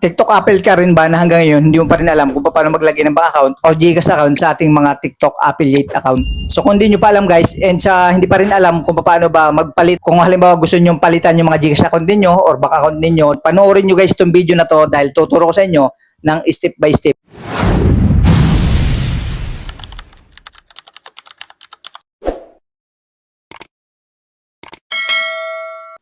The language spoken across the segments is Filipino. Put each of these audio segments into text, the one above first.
TikTok Apple ka rin ba na hanggang ngayon hindi mo pa rin alam kung paano maglagay ng bank account o Gcash account sa ating mga TikTok affiliate account. So kung hindi nyo pa alam guys and sa hindi pa rin alam kung paano ba magpalit kung halimbawa gusto nyo palitan yung mga Gcash account ninyo or bank account ninyo, panoorin nyo guys itong video na to dahil tuturo ko sa inyo ng step by step.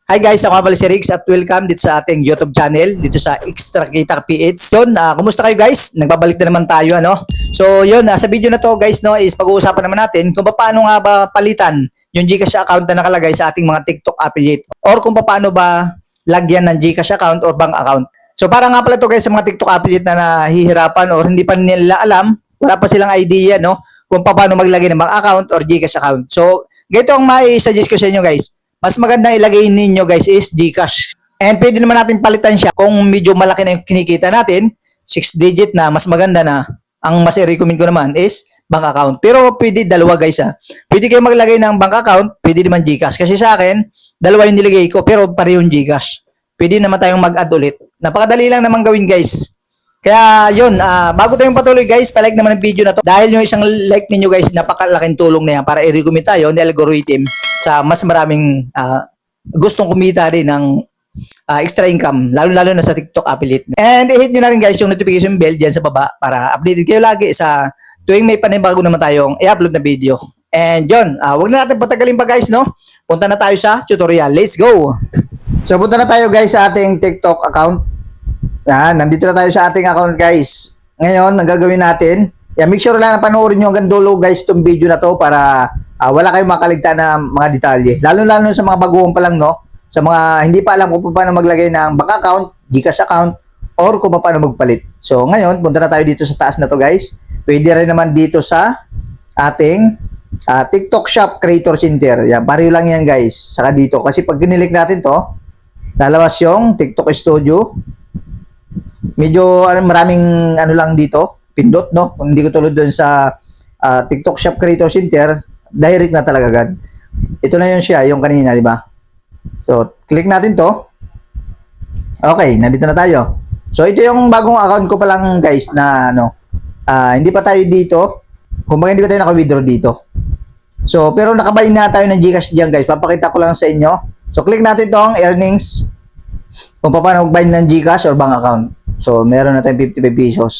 Hi guys, ako pala si Riggs at welcome dito sa ating YouTube channel, dito sa Extra Kita PH. Yun, ah, kumusta kayo guys? Nagbabalik na naman tayo, ano? So yun, ah, sa video na to guys, no, is pag-uusapan naman natin kung paano nga ba palitan yung Gcash account na nakalagay sa ating mga TikTok affiliate or kung paano ba lagyan ng Gcash account or bank account. So para nga pala to guys sa mga TikTok affiliate na nahihirapan or hindi pa nila alam, wala pa silang idea, no? Kung paano maglagay ng bank account or Gcash account. So, ganito ang mai-suggest ko sa inyo guys mas magandang ilagay ninyo guys is Gcash. And pwede naman natin palitan siya kung medyo malaki na yung kinikita natin, 6 digit na, mas maganda na. Ang mas i-recommend ko naman is bank account. Pero pwede dalawa guys ha. Pwede kayo maglagay ng bank account, pwede naman Gcash. Kasi sa akin, dalawa yung nilagay ko pero parehong Gcash. Pwede naman tayong mag-add ulit. Napakadali lang naman gawin guys. Kaya yun, ah, bago tayong patuloy guys, palike naman ang video na to. Dahil yung isang like ninyo guys, napakalaking tulong na yan para i-recommend tayo ni algorithm sa mas maraming ah, gustong kumita rin ng ah, extra income, lalo-lalo na sa TikTok affiliate. And i-hit nyo na rin guys yung notification bell dyan sa baba para updated kayo lagi sa tuwing may panibago naman tayong i-upload na video. And yun, ah, wag na natin patagalin pa guys, no? Punta na tayo sa tutorial. Let's go! So punta na tayo guys sa ating TikTok account. Yan, nandito na tayo sa ating account guys. Ngayon, ang gagawin natin, yeah, make sure lang na panoorin nyo hanggang dulo guys itong video na to para ah, wala kayong makaligtaan na mga detalye. Lalo-lalo sa mga baguhan pa lang, no? Sa mga hindi pa alam kung paano maglagay ng bank account, Gcash account, or kung paano magpalit. So, ngayon, punta na tayo dito sa taas na to guys. Pwede rin naman dito sa ating ah, TikTok Shop Creator Center. Yan, pareho lang yan guys. Saka dito. Kasi pag kinilik natin to, lalabas yung TikTok Studio. Medyo ano, maraming ano lang dito, pindot no. Kung hindi ko tulad doon sa ah, TikTok Shop Creator Center, direct na talaga agad. Ito na yun siya, yung kanina, di ba? So, click natin to. Okay, nandito na tayo. So, ito yung bagong account ko pa lang guys na ano, ah, hindi pa tayo dito. Kumbaga hindi pa tayo naka-withdraw dito. So, pero nakabayin na tayo ng Gcash diyan guys. Papakita ko lang sa inyo. So, click natin tong earnings kung paano mag-bind ng Gcash or bank account. So, meron na tayong 55 pesos.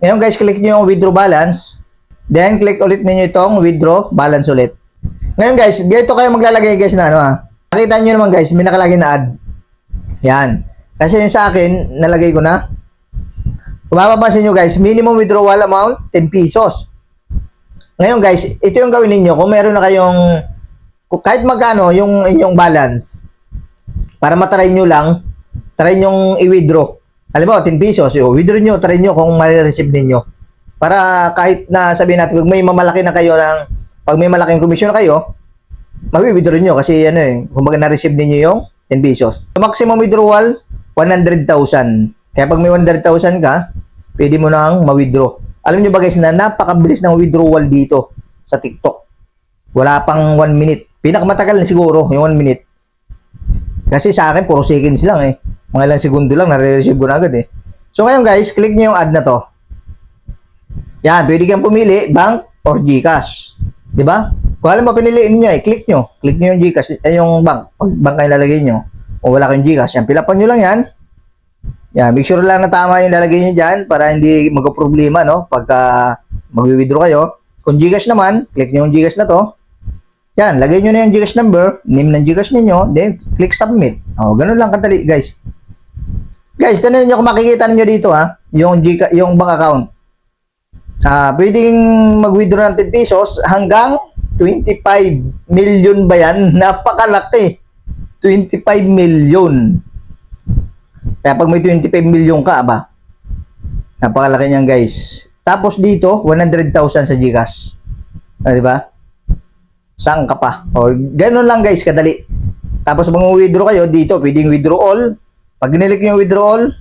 Ngayon guys, click nyo yung withdraw balance. Then, click ulit ninyo itong withdraw balance ulit. Ngayon guys, dito kayo maglalagay guys na ano ha. Nakita nyo naman guys, may nakalagay na add. Yan. Kasi yung sa akin, nalagay ko na. Kung mapapansin nyo guys, minimum withdrawal amount, 10 pesos. Ngayon guys, ito yung gawin ninyo. Kung meron na kayong, kahit magkano yung inyong balance, para matry nyo lang, try nyo i-withdraw. Alam mo, 10 pesos, o, withdraw nyo, try nyo kung ma-receive ninyo. Para kahit na sabihin natin, pag may mamalaki na kayo ng, pag may malaking komisyon kayo, mawi-withdraw nyo kasi ano eh, kumbaga na-receive ninyo yung 10 pesos. So, maximum withdrawal, 100,000. Kaya pag may 100,000 ka, pwede mo nang ma-withdraw. Alam nyo ba guys na napakabilis ng withdrawal dito sa TikTok. Wala pang 1 minute. Pinakamatagal na siguro yung 1 minute. Kasi sa akin, puro seconds lang eh. Mga ilang segundo lang, nare-receive ko na agad eh. So ngayon guys, click nyo yung ad na to. Yan, pwede kang pumili, bank or Gcash. Di ba? Kung alam mo, piniliin nyo eh, click nyo. Click nyo yung Gcash, eh, yung bank. Pag bank ay lalagay nyo, o wala kayong Gcash, yan, pilapan nyo lang yan. Yan, make sure lang na tama yung lalagay nyo dyan para hindi magka-problema, no? Pagka mag-withdraw kayo. Kung Gcash naman, click nyo yung Gcash na to. Yan, lagay nyo na yung Gcash number, name ng Gcash ninyo, then click submit. O, ganun lang kadali, guys. Guys, tanong niyo kung makikita niyo dito ha, yung Gca- yung bank account. Ah, pwedeng mag-withdraw ng 10 pesos hanggang 25 million ba yan? Napakalaki. 25 million. Kaya pag may 25 million ka, ba? Napakalaki niyan, guys. Tapos dito, 100,000 sa Gcash. Ah, di ba? Saan ka pa? O, ganun lang, guys, kadali. Tapos mag-withdraw kayo dito, pwedeng withdraw all. Pag nilik yung withdrawal,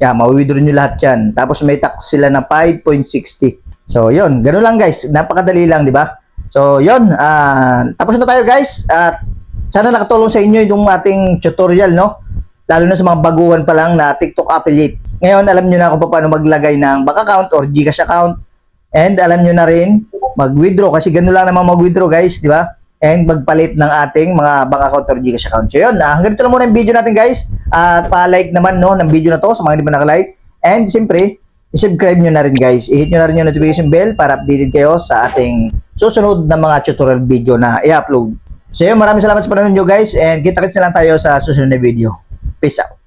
yeah, ma-withdraw nyo lahat yan. Tapos may tax sila na 5.60. So, yun. Ganun lang, guys. Napakadali lang, di ba? So, yun. ah tapos na tayo, guys. At sana nakatulong sa inyo yung ating tutorial, no? lalo na sa mga baguhan pa lang na TikTok affiliate. Ngayon, alam nyo na kung paano maglagay ng bank account or Gcash account. And alam nyo na rin, mag-withdraw kasi ganun lang naman mag-withdraw guys, di ba? And magpalit ng ating mga bank account or Gcash account. So yun, ah, hanggang dito lang muna yung video natin guys. At pa-like naman no, ng video na to sa mga hindi pa nakalike. And siyempre, i-subscribe nyo na rin guys. I-hit nyo na rin yung notification bell para updated kayo sa ating susunod na mga tutorial video na i-upload. So yun, maraming salamat sa panonood nyo guys and kita-kits na lang tayo sa susunod na video. Peace out.